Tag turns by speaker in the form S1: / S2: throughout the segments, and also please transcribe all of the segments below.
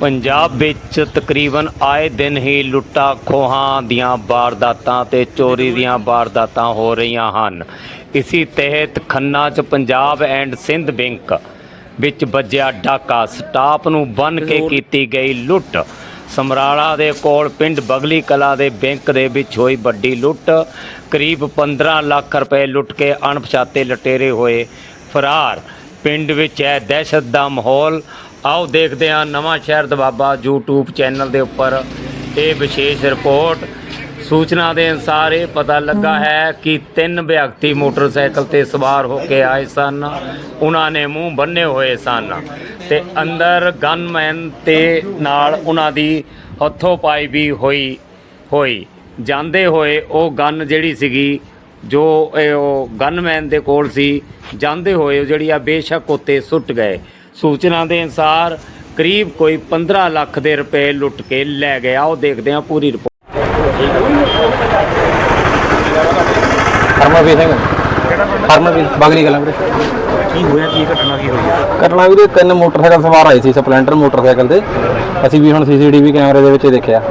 S1: ਪੰਜਾਬ ਵਿੱਚ ਤਕਰੀਬਨ ਆਏ ਦਿਨ ਹੀ ਲੁੱਟਾਂ ਖੋਹਾਂ ਦੀਆਂ ਵਾਰਦਾਤਾਂ ਤੇ ਚੋਰੀ ਦੀਆਂ ਵਾਰਦਾਤਾਂ ਹੋ ਰਹੀਆਂ ਹਨ। ਇਸੀ ਤਹਿਤ ਖੰਨਾ 'ਚ ਪੰਜਾਬ ਐਂਡ ਸਿੰਧ ਬੈਂਕ ਵਿੱਚ ਵੱਜਿਆ ਡਾਕਾ। ਸਟਾਫ ਨੂੰ ਬੰਨ ਕੇ ਕੀਤੀ ਗਈ ਲੁੱਟ। ਸਮਰਾਲਾ ਦੇ ਕੋਲ ਪਿੰਡ ਬਗਲੀ ਕਲਾ ਦੇ ਬੈਂਕ ਦੇ ਵਿੱਚ ਹੋਈ ਵੱਡੀ ਲੁੱਟ। ਕਰੀਬ 15 ਲੱਖ ਰੁਪਏ ਲੁੱਟ ਕੇ ਅਣਪਛਾਤੇ ਲਟੇਰੇ ਹੋਏ। ਫਰਾਰ ਪਿੰਡ ਵਿੱਚ ਹੈ ਦਹਿਸ਼ਤ ਦਾ ਮਾਹੌਲ। ਆਓ ਦੇਖਦੇ ਹਾਂ ਨਵਾਂ ਸ਼ਹਿਰ ਦਬਾਬਾ YouTube ਚੈਨਲ ਦੇ ਉੱਪਰ ਇਹ ਵਿਸ਼ੇਸ਼ ਰਿਪੋਰਟ। ਸੂਚਨਾ ਦੇ ਅਨੁਸਾਰ ਇਹ ਪਤਾ ਲੱਗਾ ਹੈ ਕਿ ਤਿੰਨ ਵਿਅਕਤੀ ਮੋਟਰਸਾਈਕਲ ਤੇ ਸਵਾਰ ਹੋ ਕੇ ਆਏ ਸਨ। ਉਹਨਾਂ ਨੇ ਮੂੰਹ ਬੰਨੇ ਹੋਏ ਸਨ ਤੇ ਅੰਦਰ ਗਨਮੈਨ ਤੇ ਨਾਲ ਉਹਨਾਂ ਦੀ ਹੱਥੋਂ ਪਾਈ ਵੀ ਹੋਈ ਹੋਈ। ਜਾਂਦੇ ਹੋਏ ਉਹ ਗਨ ਜਿਹੜੀ ਸੀਗੀ ਜੋ ਇਹ ਉਹ ਗਨਮੈਨ ਦੇ ਕੋਲ ਸੀ ਜਾਂਦੇ ਹੋਏ ਉਹ ਜਿਹੜੀ ਆ ਬੇਸ਼ੱਕ ਉੱਤੇ ਸੁੱਟ ਗਏ। ਸੂਚਨਾ ਦੇ ਅਨੁਸਾਰ ਕਰੀਬ ਕੋਈ 15 ਲੱਖ ਦੇ ਰੁਪਏ ਲੁੱਟ ਕੇ ਲੈ ਗਏ। ਆਓ ਦੇਖਦੇ ਹਾਂ ਪੂਰੀ ਰਿਪੋਰਟ।
S2: ਹਰਮਨਵੀਰ ਸਿੰਘ। ਹਰਮਨਵੀਰ ਬਾਗਲੀ ਕਲਾਂ ਵੀਰੇ।
S3: ਕੀ ਹੋਇਆ ਕੀ ਘਟਨਾ ਕੀ ਹੋਈ ਹੈ
S2: ਘਟਨਾ ਵੀਰੇ ਤਿੰਨ ਮੋਟਰਸਾਈਕਲ ਸਵਾਰ ਆਏ ਸੀ ਸਪਲੈਂਡਰ ਮੋਟਰਸਾਈਕਲ ਤੇ। ਅਸੀਂ ਵੀ ਹੁਣ ਸੀਸੀਟੀਵੀ ਕੈਮਰੇ ਦੇ ਵਿੱਚ ਦੇਖਿਆ।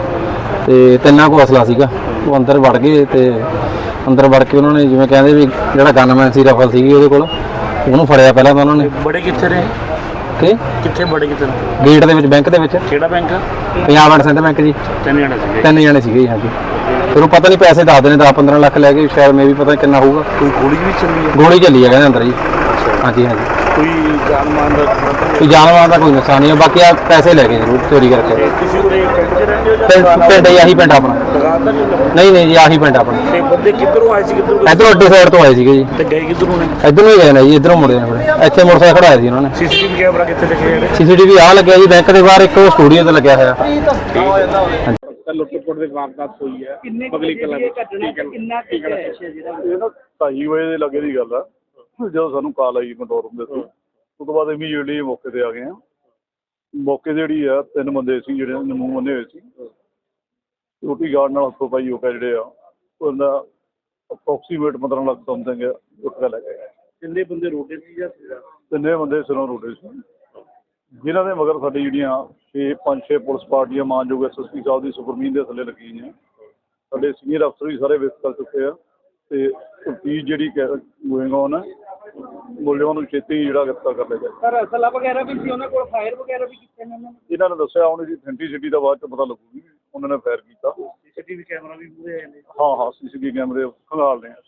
S2: ਤੇ ਤਿੰਨਾਂ ਕੋਲ ਅਸਲਾ ਸੀਗਾ। ਉਹ ਅੰਦਰ ਵੜ ਗਏ ਤੇ ਅੰਦਰ ਵੜ ਕੇ ਉਹਨਾਂ ਨੇ ਜਿਵੇਂ ਕਹਿੰਦੇ ਵੀ ਜਿਹੜਾ ਗਨਮੈਨ ਸੀ ਰਫਲ ਸੀਗੀ ਉਹਦੇ ਕੋਲ ਉਹਨੂੰ ਫੜਿਆ ਪਹਿਲਾਂ ਤਾਂ ਉਹਨਾਂ ਨੇ।
S3: ਬੜੇ ਕਿੱਥੇ ਨੇ
S2: ਕਿ?
S3: ਕਿੱਥੇ ਬੜੇ ਕਿੱਥੇ ਨੇ
S2: ਗੇਟ ਦੇ ਵਿੱਚ ਬੈਂਕ ਦੇ ਵਿੱਚ।
S3: ਕਿਹੜਾ bank?
S2: Punjab and Sind bank ji.
S3: ਤਿੰਨ ਜਣੇ ਸੀਗੇ।
S2: ਤਿੰਨ ਜਣੇ ਸੀਗੇ ਜੀ ਹਾਂਜੀ। ਫਿਰ ਉਹ ਪਤਾ ਨਹੀਂ ਪੈਸੇ ਦੱਸਦੇ ਨੇ 10 15 ਲੱਖ ਲੈ ਕੇ ਸ਼ਾਇਦ ਮੇ ਵੀ ਪਤਾ ਨੀ ਕਿੰਨਾ ਹੋਊਗਾ।
S3: ਕੋਈ ਗੋਲੀ ਵੀ ਚੱਲੀ ਹੈ
S2: ਗੋਲੀ ਚੱਲੀ ਹੈ ਕਹਿੰਦੇ ਅੰਦਰ ਜੀ। ਹਾਂਜੀ ਹਾਂਜੀ।
S3: ਕੋਈ ਜਾਨ ਮਾਨ ਦਾ ਤਾਂ
S2: ਕੋਈ ਜਾਨਵਰਾਂ ਦਾ ਕੋਈ ਨੁਕਸਾਨ ਨਹੀਂ ਹੈ ਬਾਕੀ ਆ ਪੈਸੇ ਲੈ ਗਏ ਜ਼ਰੂਰ ਚੋਰੀ ਕਰਕੇ।
S3: ਤੁਸੀਂ ਉਰੇ ਪਿੰਡ ਰਹਿੰਦੇ ਹੋ
S2: ਪਿੰਡ ਆਹੀ ਪਿੰਡ ਆਪਣਾ।
S3: ਦਾ ਨਹੀਂ?
S2: ਨਹੀਂ ਨਹੀਂ ਜੀ ਆਹੀ ਪਿੰਡ ਆਪਣਾ।
S3: ਤੇ ਬੰਦੇ ਕਿੱਧਰੋਂ ਆਏ ਸੀ ਕਿੱਧਰੋਂ ਗਏ?
S2: ਇਧਰੋਂ ਅੱਡੇ ਸਾਈਡ ਤੋਂ ਆਏ ਸੀਗੇ ਜੀ।
S3: ਤੇ ਗਏ ਕਿੱਧਰੋਂ ਨੇ?
S2: ਇਧਰੋਂ ਹੀ ਗਏ ਨੇ ਜੀ ਇਧਰੋਂ ਮੁੜੇ ਨੇ ਫਿਰ। ਇੱਥੇ ਮੋਟਰਸਾਈਕਲ ਖੜਾਇਆ ਸੀ ਉਹਨਾਂ ਨੇ।
S3: ਸੀਸੀਟੀਵੀ ਕੈਮਰਾ ਕਿੱਥੇ ਲਿਖੇ ਨੇ
S2: ਸੀਸੀਟੀਵੀ ਆ ਲੱਗਿਆ ਜੀ ਬੈਂਕ ਦੇ ਬਾਹਰ ਇੱਕ ਉਹ ਸਟੂਡੀਓ ਤੇ ਲੱਗਿਆ ਹੋਇਆ।
S3: ਲੁੱਟਪੁੱਟ ਦੇ ਵਾਰਦਾਤ ਹੋਈ ਹੈ।
S4: ਕਿੰਨਾ ਕੁ ਕੈਸ਼ ਹੈ। ਜਿਹੜਾ
S5: ਇਹ ਨਾ ਢਾਈ ਵਜੇ ਦੇ ਲੱਗੇ ਦੀ ਗੱਲ ਆ। ਜਦੋਂ ਸਾਨੂੰ ਕਾਲ ਆਈ ਕੰਟਰੋਲ ਰੂਮ ਦੇ ਤੋਂ ਉਸ ਤੋਂ ਬਾਅਦ ਇਮੀਡੀਏਟਲੀ ਮੌਕੇ ਤੇ ਆ ਗਏ ਆ ਮੌਕੇ ਜਿਹੜੀ ਆ ਤਿੰਨ ਬੰਦੇ ਸੀ ਜਿਹੜੇ ਨੇ ਮੂੰਹ ਬੰਨੇ ਹੋਏ ਸੀ। ਰੋਟੀ ਗਾਰਡ ਨਾਲ ਹੱਥੋਂ ਪਾਈ ਹੋ ਕੇ ਜਿਹੜੇ ਆ ਉਹਦਾ ਅਪਰੋਕਸੀਮੇਟ 15 ਲੱਖ ਸਮਥਿੰਗ ਉੱਠ ਕੇ ਲੈ ਗਏ
S3: ਕਿੰਨੇ ਬੰਦੇ ਰੋਡੇ ਸੀ ਜਾਂ
S5: ਤਿੰਨੇ ਬੰਦੇ ਸਿਰੋਂ ਰੋਟੇ ਸੀ। ਜਿਨ੍ਹਾਂ ਦੇ ਮਗਰ ਸਾਡੀ ਜਿਹੜੀਆਂ 6 5 6 ਪੁਲਿਸ ਪਾਰਟੀਆਂ ਮਾਨਯੋਗ ਐਸਐਸਪੀ ਸਾਹਿਬ ਦੀ ਸੁਪਰਮੀਨ ਦੇ ਥੱਲੇ ਲੱਗੀਆਂ ਨੇ ਸਾਡੇ ਸੀਨੀਅਰ ਅਫਸਰ ਵੀ ਸਾਰੇ ਵਿਸਤ ਕਰ ਚੁੱਕੇ ਆ। ਤੇ ਤਫਤੀਸ਼ ਜਿਹੜੀ ਗੋਇੰਗ ਔਨ ਹੈ ਮੁਲਜ਼ਮਾਂ ਨੂੰ ਛੇਤੀ ਹੀ ਜਿਹੜਾ ਗ੍ਰਿਫਤਾਰ ਕਰ ਲਿਆ ਜਾਏ।
S4: ਸਰ ਅਸਲਾ ਵਗੈਰਾ ਵੀ ਸੀ ਉਹਨਾਂ ਕੋਲ ਫਾਇਰ ਵਗੈਰਾ ਵੀ ਕੀਤੇ ਨੇ ਉਹਨਾਂ ਨੇ?
S5: ਇਹਨਾਂ ਨੇ ਦੱਸਿਆ ਹੁਣ ਇਹਦੀ ਅਥੈਂਟਿਸਿਟੀ ਦਾ ਬਾਅਦ ਚ ਪਤਾ ਲੱਗੂਗੀ ਉਹਨਾਂ ਨੇ ਫਾਇਰ ਕੀਤਾ।
S3: ਸੀਸੀਟੀਵੀ ਕੈਮਰਾ ਵੀ ਪੂਰੇ ਆਏ ਨੇ।
S5: ਹਾਂ ਹਾਂ ਸੀਸੀਟੀਵੀ ਕੈਮਰੇ ਖੰਗਾਲ ਰਹੇ ਆ।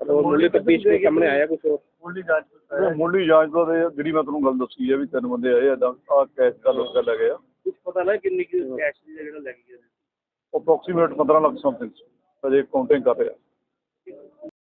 S3: ਮੁੱਢਲੀ ਤਫਤੀਸ਼ ਦੇ ਸਾਹਮਣੇ ਆਇਆ ਕੁਝ ਮੁੱਢਲੀ ਜਾਂਚ
S5: ਉਹ ਮੁੱਢਲੀ ਜਾਂਚ ਤੋਂ ਤੇ ਜਿਹੜੀ ਮੈਂ ਤੁਹਾਨੂੰ ਗੱਲ ਦੱਸੀ ਹੈ ਵੀ ਤਿੰਨ ਬੰਦੇ ਆਏ ਏਦਾਂ ਆ ਕੈਸ਼ ਦਾ ਲੋਕ ਲੈ ਗਏ ਆ।
S3: ਕੁਝ ਪਤਾ ਲੱਗਾ ਕਿੰਨੀ ਕਿ ਕੈਸ਼ ਦੀ ਜਿਹੜਾ ਲੱਗ ਗਿਆ
S5: ਅਪਰੋਕਸੀਮੇਟ 15 ਲੱਖ ਸਮਥਿੰਗ ਅਜੇ ਕਾਊਂਟਿੰਗ ਕਰ ਰਿਹਾ।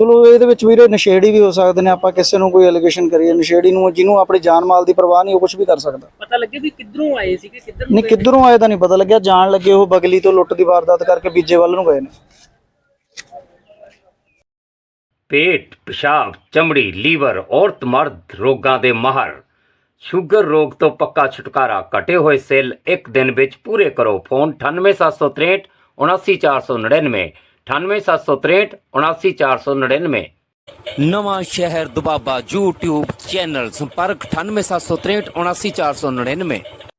S6: ਚਲੋ ਇਹਦੇ ਵਿੱਚ ਵੀਰੇ ਨਸ਼ੇੜੀ ਵੀ ਹੋ ਸਕਦੇ ਨੇ ਆਪਾਂ ਕਿਸੇ ਨੂੰ ਕੋਈ ਅਲੀਗੇਸ਼ਨ ਕਰੀਏ ਨਸ਼ੇੜੀ ਨੂੰ ਜਿਹਨੂੰ ਆਪਣੀ ਜਾਨ ਮਾਲ ਦੀ ਪਰਵਾਹ ਨਹੀਂ ਉਹ ਕੁਝ ਵੀ ਕਰ ਸਕਦਾ।
S4: ਪਤਾ ਲੱਗੇ ਵੀ ਕਿੱਧਰੋਂ ਆਏ ਸੀਗੇ ਕਿੱਧਰ ਨੂੰ
S6: ਨਹੀਂ ਕਿੱਧਰੋਂ ਆਏ ਤਾਂ ਨਹੀਂ ਪਤਾ ਲੱਗਿਆ ਜਾਣ ਲੱਗੇ ਉਹ ਬਗਲੀ ਤੋਂ ਲੁੱਟ ਦੀ ਵਾਰਦਾਤ ਕਰਕੇ ਬੀਜੇ ਵੱਲ ਨੂੰ ਗਏ ਨੇ।
S1: ਪੇਟ ਪਿਸ਼ਾਬ ਚਮੜੀ ਲੀਵਰ ਔਰਤ ਮਰਦ ਰੋਗਾਂ ਦੇ ਮਾਹਰ। ਸ਼ੂਗਰ ਰੋਗ ਤੋਂ ਪੱਕਾ ਛੁਟਕਾਰਾ ਕਟੇ ਹੋਏ ਸੈੱਲ ਇੱਕ ਦਿਨ ਵਿੱਚ ਪੂਰੇ ਕਰੋ। ਫੋਨ 98763 79499 98763 79499 ਨਵਾਂ ਸ਼ਹਿਰ ਦੁਬਾਬਾ YouTube ਚੈਨਲ ਸੰਪਰਕ 98763 79499